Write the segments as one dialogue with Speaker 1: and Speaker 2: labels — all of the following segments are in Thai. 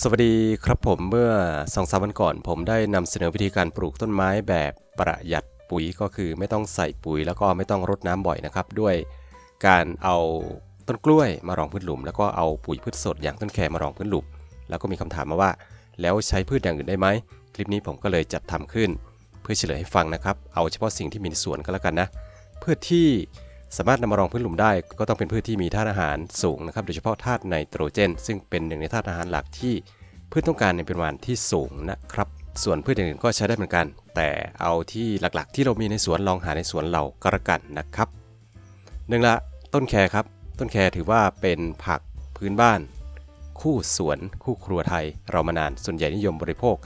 Speaker 1: สวัสดีครับผมเมื่อสองสามวันก่อน ผมได้นำเสนอวิธีการปลูกต้นไม้แบบประหยัดปุ๋ยก็คือไม่ต้องใส่ปุ๋ยแล้วก็ไม่ต้องรดน้ำบ่อยนะครับ ด้วยการเอาต้นกล้วยมารองพื้นหลุม แล้วก็เอาปุ๋ยพืชสดอย่างต้นแครมารองพื้นหลุม แล้วก็มีคำถามมาว่า แล้วใช้พืชอย่างอื่นได้ไหมคลิปนี้ผมก็เลยจัดทำขึ้น เพื่อเฉลยให้ฟังนะครับ เอาเฉพาะสิ่งที่มีในสวนก็แล้วกันนะพืชที่ สามารถนำมารองพื้นหลุมได้ก็ต้องเป็นพืชที่มีธาตุอาหารสูงนะครับ โดยเฉพาะธาตุไนโตรเจน ซึ่งเป็นหนึ่งในธาตุอาหารหลักที่พืชต้องการในปริมาณที่สูงนะครับ ส่วนพืชอื่นก็ใช้ได้เหมือนกัน แต่เอาที่หลักๆ ที่เรามีในสวนลองหาในสวนเราก็แล้วกันนะครับหนึ่งละต้นแครครับ ต้นแครถือว่าเป็นผักพื้นบ้าน คู่สวน คู่ครัวไทย เรามานานส่วนใหญ่นิยมบริโภค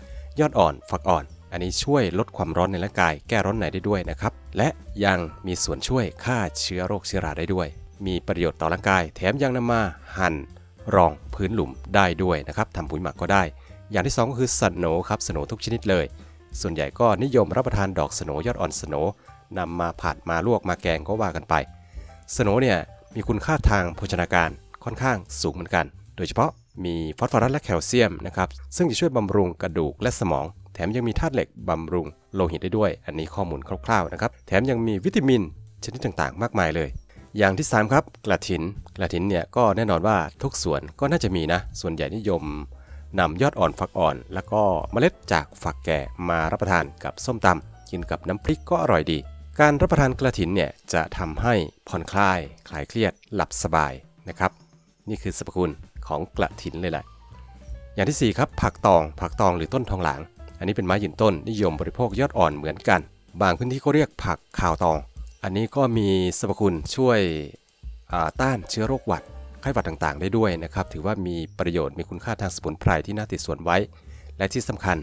Speaker 1: ยอดอ่อนฝักอ่อน อันนี้ช่วยลดความร้อนในร่างกาย แก้ร้อนในได้ด้วยนะครับ และยังมีส่วนช่วยฆ่าเชื้อโรคเชื้อราได้ด้วย มีประโยชน์ต่อร่างกาย แถมยังนำมาหั่นรองพื้นหลุมได้ด้วยนะครับทำปุ๋ยหมักก็ได้ อย่างที่สองก็คือสโหนครับสโหนทุกชนิดเลย ส่วนใหญ่ก็นิยมรับประทานดอกสโหนยอดอ่อนสโหนนำมาผัดมาลวกมาแกงก็ว่ากันไปสโหนเนี่ยมีคุณค่าทางโภชนาการค่อนข้างสูงเหมือนกัน โดยเฉพาะมีฟอสฟอรัสและแคลเซียมนะครับซึ่งจะช่วยบำรุงกระดูกและสมอง ถมยังมีธาตุเหล็กบำรุงโลหิตได้ด้วย อันนี้ข้อมูลคร่าวๆนะครับ แถมยังมีวิตามินชนิดต่างๆ มากมายเลย อย่างที่ 3 ครับกระถิน กระถินเนี่ยก็แน่นอนว่าทุกสวนก็น่าจะมีนะ ส่วนใหญ่นิยมนำยอดอ่อนฝักอ่อน แล้วก็เมล็ดจากฝักแก่มารับประทานกับส้มตำกินกับน้ำพริกก็อร่อยดี การรับประทานกระถินเนี่ยจะทำให้ผ่อนคลายคลายเครียด หลับสบายนะครับ นี่คือสรรพคุณของกระถินเลยแหละอย่างที่ 4 ครับผักตองผักตองหรือต้นทองหลาง อันนี้เป็นไม้ยืนต้นนิยมบริโภคยอดอ่อนเหมือนกัน บางพื้นที่ก็เรียกผักข่าวตอง อันนี้ก็มีสรรพคุณช่วยต้านเชื้อโรคหวัดไข้หวัดต่างๆ ได้ด้วยนะครับ ถือว่ามีประโยชน์มีคุณค่าทางสมุนไพรที่น่าติดส่วนไว้ และที่สำคัญ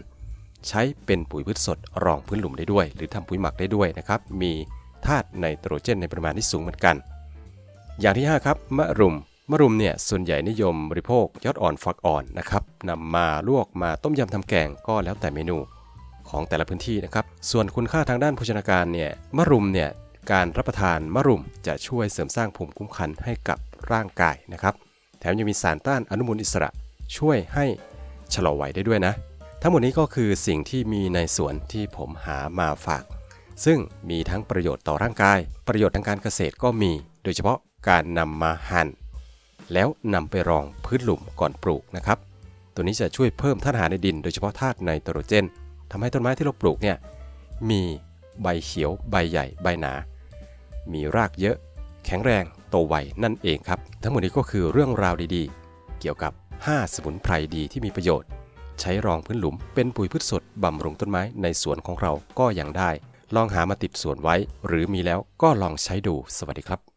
Speaker 1: ใช้เป็นปุ๋ยพืชสดรองพื้นหลุมได้ด้วย หรือทำปุ๋ยหมักได้ด้วยนะครับ มีธาตุไนโตรเจนในปริมาณที่สูงเหมือนกัน อย่างที่ 5 ครับมะรุม มะรุมเนี่ยส่วนใหญ่นิยมบริโภคยอดอ่อนฝักอ่อนนะครับนำมาลวกมาต้มยำทำแกงก็แล้วแต่เมนูของแต่ละพื้นที่นะครับ ส่วนคุณค่าทางด้านโภชนาการเนี่ยมะรุมเนี่ยการรับประทานมะรุมจะช่วยเสริมสร้างภูมิคุ้มกันให้กับร่างกายนะครับ แถมยังมีสารต้านอนุมูลอิสระ ช่วยให้ชะลอวัยได้ด้วยนะ ทั้งหมดนี้ก็คือสิ่งที่มีในสวนที่ผมหามาฝาก ซึ่งมีทั้งประโยชน์ต่อร่างกาย ประโยชน์ทางการเกษตรก็มี โดยเฉพาะการนำมาหั่น แล้วนำไปรองพื้นหลุมก่อนปลูกนะครับ ตัวนี้จะช่วยเพิ่มธาตุอาหารในดิน โดยเฉพาะธาตุไนโตรเจนทำให้ต้นไม้ที่เราปลูกเนี่ยมีใบเขียว ใบใหญ่ ใบหนา มีรากเยอะ แข็งแรงโตไวนั่นเองครับ ทั้งหมดนี้ก็คือเรื่องราวดีๆ เกี่ยวกับ 5 สมุนไพรดีที่มีประโยชน์ ใช้รองพื้นหลุมเป็นปุ๋ยพืชสดบำรุงต้นไม้ในสวนของเราก็ยังได้ ลองหามาติดสวนไว้ หรือมีแล้วก็ลองใช้ดูสวัสดีครับ